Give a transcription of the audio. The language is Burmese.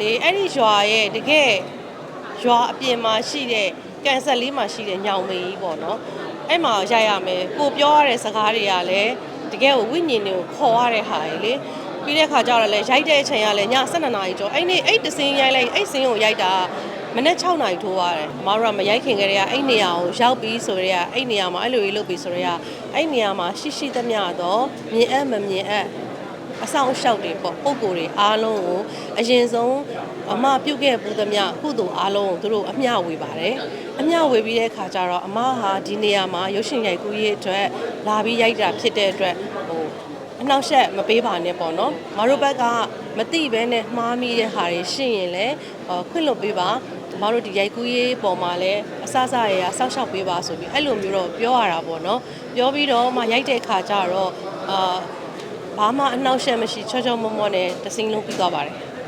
လေအဲ့ဒီရွာရဲ့တကယ်ရွာအပြင်မှာရှိတဲ့ကန်ဆက်လေးမှာရှိတဲ့ညောင်မေကြီးပေါ့နော်အဲ့မှာရိုက်ရမယ်ကိုပြောရတဲ့စကားတွေကလည်းတကယ်ကိုဝိညာဉ်တွေကိုခေါ်ရတဲ့ဟာလေပြီးတဲ့ခါကျတော့လေရိုက်တဲ့အချိန်ကလည်းည7:00နာရီကျော်အဲ့နေ့အဲ့တစင်းရိုက်လိုက်အဲ့စင်းကိုရိုက်တာမနေ့6နာရီထိုးရတယ်။မမတို့ကမရိုက်ခင်ကလေးကအဲ့နေရာကိုရောက်ပြီးဆိုရဲအဲ့နေရာမှာအဲ့လိုလေးလုပ်ပြီးဆိုရဲအဲ့နေရာမှာရှိရှိသမျှတော့မြင်အပ်မမြင်အပ် အဆောင်အရှောက်တွေပေါ့ပုံကိုယ်တွေအားလုံးကိုအရင်ဆုံးအမပြုတ်ခဲ့ပူသမျှကုသိုလ်အားလုံးကိုသူတို့အမျှဝေပါတယ်အမျှဝေပြီးတဲ့အခါကျတော့အမဟာဒီနေရာမှာရုပ်ရှင်ရိုက်ကူးရေးအတွက်လာပြီးရိုက်တာဖြစ်တဲ့အတွက်ဟိုအနှောက်အယှက်မပေးပါနဲ့ပေါ့နော်မတို့ဘက်ကမတိဘဲနဲ့မှားမိတဲ့ဟာတွေရှိရင်လည်းဟိုခွင့်လွတ်ပေးပါကျမတို့ဒီရိုက်ကူးရေးပေါ်မှာလည်းအစအစရေကစောက်ရှောက်ပေးပါဆိုပြီးအဲ့လိုမျိုးတော့ပြောရတာပေါ့နော်ပြောပြီးတော့မှရိုက်တဲ့ခါကျတော့အာ ဘာမှအနှောက်အယှက်မရှိချောချောမောမောနဲ့တစင်းလုံးပြီးသွားပါတယ်